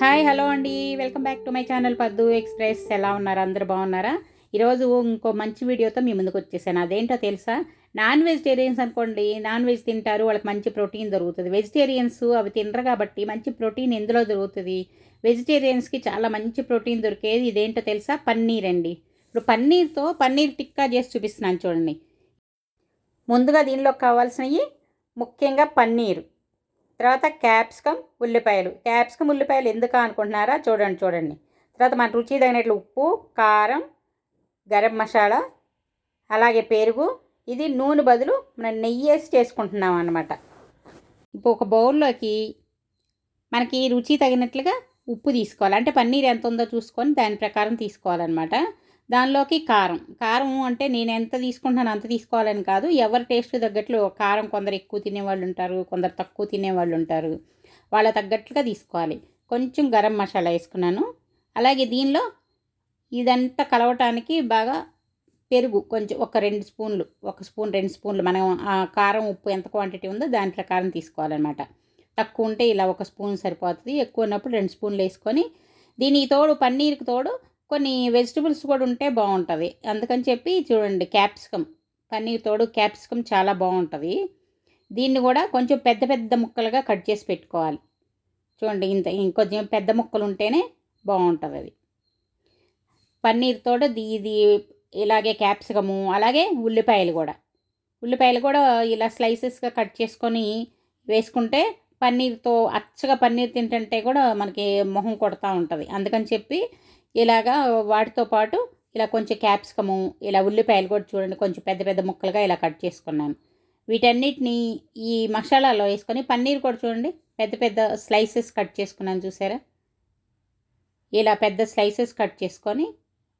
Hi hello అండి. Welcome back to my channel Paddu Express. ఎలా ఉన్నారు? అందరు బాగున్నారా? ఈరోజు ఇంకో మంచి వీడియోతో మీ ముందుకు వచ్చేసాను. అదేంటో తెలుసా? నాన్ వెజిటేరియన్స్ అనుకోండి నాన్ వెజ్ తింటారు వాళ్ళకి మంచి ప్రోటీన్ దొరుకుతుంది. వెజిటేరియన్స్ అవి తినరు కాబట్టి మంచి ప్రోటీన్ ఎందులో దొరుకుతుంది? వెజిటేరియన్స్కి చాలా మంచి ప్రోటీన్ దొరికేది ఇదేంటో తెలుసా? పన్నీర్ అండి. ఇప్పుడు పన్నీర్తో పన్నీర్ టిక్కా చేసి చూపిస్తున్నాను చూడండి. ముందుగా దీనిలో కావాల్సినవి ముఖ్యంగా పన్నీరు. తర్వాత క్యాప్సికమ్ ఉల్లిపాయలు. క్యాప్సికమ్ ఉల్లిపాయలు ఎందుకు అనుకుంటున్నారా? చూడండి చూడండి. తర్వాత మన రుచి తగినట్లు ఉప్పు కారం గరం మసాలా అలాగే పెరుగు. ఇది నూనె బదులు మనం నెయ్యి వేసి చేసుకుంటున్నాం అనమాట ఇప్పుడు ఒక బౌల్లోకి మనకి రుచి తగినట్లుగా ఉప్పు తీసుకోవాలి. అంటే పన్నీర్ ఎంత ఉందో చూసుకొని దాని ప్రకారం తీసుకోవాలన్నమాట. దానిలోకి కారం. కారం అంటే నేను ఎంత తీసుకుంటున్నాను అంత తీసుకోవాలని కాదు. ఎవరి టేస్ట్ తగ్గట్లు కారం కొందరు ఎక్కువ తినేవాళ్ళు ఉంటారు కొందరు తక్కువ తినేవాళ్ళు ఉంటారు. వాళ్ళ తగ్గట్లుగా తీసుకోవాలి. కొంచెం గరం మసాలా వేసుకున్నాను. అలాగే దీనిలో ఇదంతా కలవటానికి బాగా పెరుగు కొంచెం ఒక రెండు స్పూన్లు ఒక స్పూన్ రెండు స్పూన్లు. మనం ఆ కారం ఉప్పు ఎంత క్వాంటిటీ ఉందో దాని ప్రకారం తీసుకోవాలన్నమాట. తక్కువ ఉంటే ఇలా ఒక స్పూన్ సరిపోతుంది. ఎక్కువ ఉన్నప్పుడు రెండు స్పూన్లు వేసుకొని దీని తోడు పన్నీర్కి తోడు కొన్ని వెజిటబుల్స్ కూడా ఉంటే బాగుంటుంది. అందుకని చెప్పి చూడండి క్యాప్సికమ్ పన్నీర్ తోడు క్యాప్సికమ్ చాలా బాగుంటుంది. దీన్ని కూడా కొంచెం పెద్ద పెద్ద ముక్కలుగా కట్ చేసి పెట్టుకోవాలి. చూడండి ఇంత ఇంకొంచెం పెద్ద ముక్కలు ఉంటేనే బాగుంటుంది అది. పన్నీర్ తోడు ఇది ఇలాగే క్యాప్సికము అలాగే ఉల్లిపాయలు కూడా. ఉల్లిపాయలు కూడా ఇలా స్లైసెస్గా కట్ చేసుకొని వేసుకుంటే పన్నీర్తో అచ్చగా పన్నీర్ తింటుంటే కూడా మనకి మొహం కొడతా ఉంటుంది. అందుకని చెప్పి ఇలాగా వాటితో పాటు ఇలా కొంచెం క్యాప్సికము ఇలా ఉల్లిపాయలు కూడా చూడండి కొంచెం పెద్ద పెద్ద ముక్కలుగా ఇలా కట్ చేసుకున్నాను. వీటన్నిటిని ఈ మసాలాలో వేసుకొని పన్నీర్ కూడా చూడండి పెద్ద పెద్ద స్లైసెస్ కట్ చేసుకున్నాను చూసారా? ఇలా పెద్ద స్లైసెస్ కట్ చేసుకొని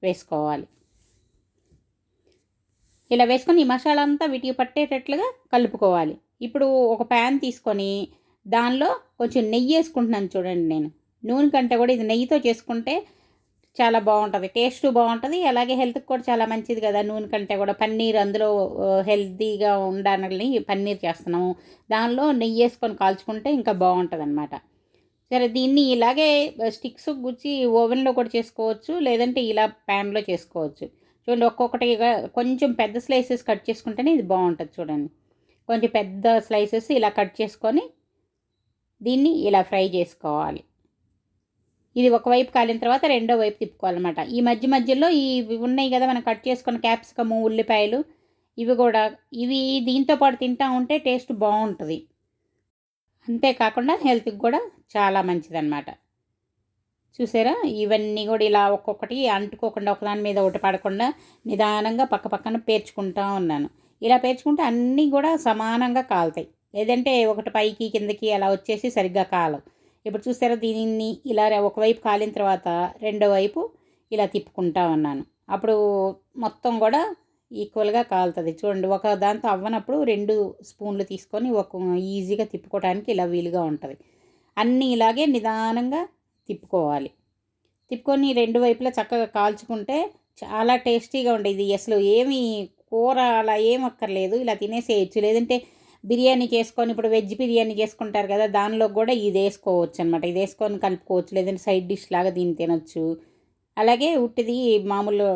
వేసుకోవాలి. ఇలా వేసుకొని ఈ మసాలా అంతా వీటికి పట్టేటట్లుగా కలుపుకోవాలి. ఇప్పుడు ఒక ప్యాన్ తీసుకొని దానిలో కొంచెం నెయ్యి వేసుకుంటున్నాను చూడండి నేను. నూనె కంటే కూడా ఇది నెయ్యితో చేసుకుంటే చాలా బాగుంటుంది. టేస్ట్ బాగుంటుంది. అలాగే హెల్త్కి కూడా చాలా మంచిది కదా. నూనె కంటే కూడా పన్నీర్ అందులో హెల్తీగా ఉండాలని పన్నీర్ చేస్తున్నాము. దానిలో నెయ్యి వేసుకొని కాల్చుకుంటే ఇంకా బాగుంటుంది అనమాట సరే దీన్ని ఇలాగే స్టిక్స్ గుచ్చి ఓవెన్లో కూడా చేసుకోవచ్చు. లేదంటే ఇలా ప్యాన్లో చేసుకోవచ్చు. చూడండి ఒక్కొక్కటిగా కొంచెం పెద్ద స్లైసెస్ కట్ చేసుకుంటేనే ఇది బాగుంటుంది చూడండి. కొంచెం పెద్ద స్లైసెస్ ఇలా కట్ చేసుకొని దీన్ని ఇలా ఫ్రై చేసుకోవాలి. ఇది ఒకవైపు కాలిన తర్వాత రెండో వైపు తిప్పుకోవాలన్నమాట. ఈ మధ్య మధ్యలో ఇవి ఉన్నాయి కదా మనం కట్ చేసుకున్న క్యాప్సికము ఉల్లిపాయలు ఇవి కూడా. ఇవి దీంతో పాటు తింటా ఉంటే టేస్ట్ బాగుంటుంది. అంతేకాకుండా హెల్త్కి కూడా చాలా మంచిదన్నమాట. చూసారా? ఇవన్నీ కూడా ఇలా ఒక్కొక్కటి అంటుకోకుండా ఒకదాని మీద ఒకటి పడకుండా నిదానంగా పక్క పక్కన పేర్చుకుంటా ఉన్నాను. ఇలా పేర్చుకుంటే అన్నీ కూడా సమానంగా కాలుతాయి. లేదంటే ఒకటి పైకి కిందకి అలా వచ్చేసి సరిగ్గా కాలవు. ఇప్పుడు చూసారా దీనిని ఇలా ఒకవైపు కాలిన తర్వాత రెండో వైపు ఇలా తిప్పుకుంటా ఉన్నాను. అప్పుడు మొత్తం కూడా ఈక్వల్గా కాలుతుంది. చూడండి ఒక దాంతో అవ్వనప్పుడు రెండు స్పూన్లు తీసుకొని ఒక ఈజీగా తిప్పుకోవడానికి ఇలా వీలుగా ఉంటుంది. అన్నీ ఇలాగే నిదానంగా తిప్పుకోవాలి. తిప్పుకొని రెండు వైపులా చక్కగా కాల్చుకుంటే చాలా టేస్టీగా ఉండేది. అసలు ఏమి కూర అలా ఏం అక్కర్లేదు. ఇలా తినేసేయచ్చు. లేదంటే బిర్యానీ చేసుకొని ఇప్పుడు వెజ్ బిర్యానీ చేసుకుంటారు కదా దానిలో కూడా ఇది వేసుకోవచ్చు అనమాట ఇది వేసుకొని కలుపుకోవచ్చు లేదంటే సైడ్ డిష్ లాగా దీన్ని తినొచ్చు. అలాగే ఉట్టిది మామూలు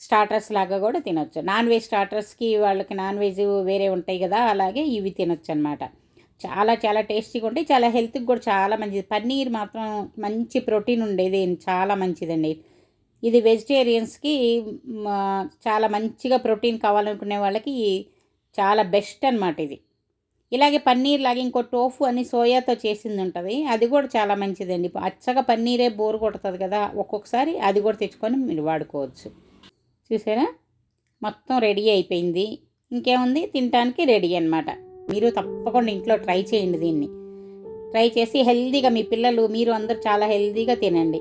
స్టార్టర్స్ లాగా కూడా తినొచ్చు. నాన్ వెజ్ స్టార్టర్స్కి వాళ్ళకి నాన్ వెజ్ వేరే ఉంటాయి కదా అలాగే ఇవి తినొచ్చు అనమాట చాలా చాలా టేస్టీగా ఉంటాయి. చాలా హెల్త్కి కూడా చాలా మంచిది. పన్నీర్ మాత్రం మంచి ప్రోటీన్ ఉండేది చాలా మంచిదండి. ఇది వెజిటేరియన్స్కి చాలా మంచిగా ప్రోటీన్ కావాలనుకునే వాళ్ళకి చాలా బెస్ట్ అనమాట ఇది. ఇలాగే పన్నీర్ లాగా ఇంకో టోఫు అని సోయాతో చేసింది ఉంటుంది అది కూడా చాలా మంచిదండి. అచ్చగా పన్నీరే బోరు కొడుతుంది కదా ఒక్కొక్కసారి అది కూడా తెచ్చుకొని మీరు వాడుకోవచ్చు. చూసారా? మొత్తం రెడీ అయిపోయింది. ఇంకేముంది? తినడానికి రెడీ అనమాట మీరు తప్పకుండా ఇంట్లో ట్రై చేయండి దీన్ని. ట్రై చేసి హెల్తీగా మీ పిల్లలు మీరు అందరూ చాలా హెల్తీగా తినండి.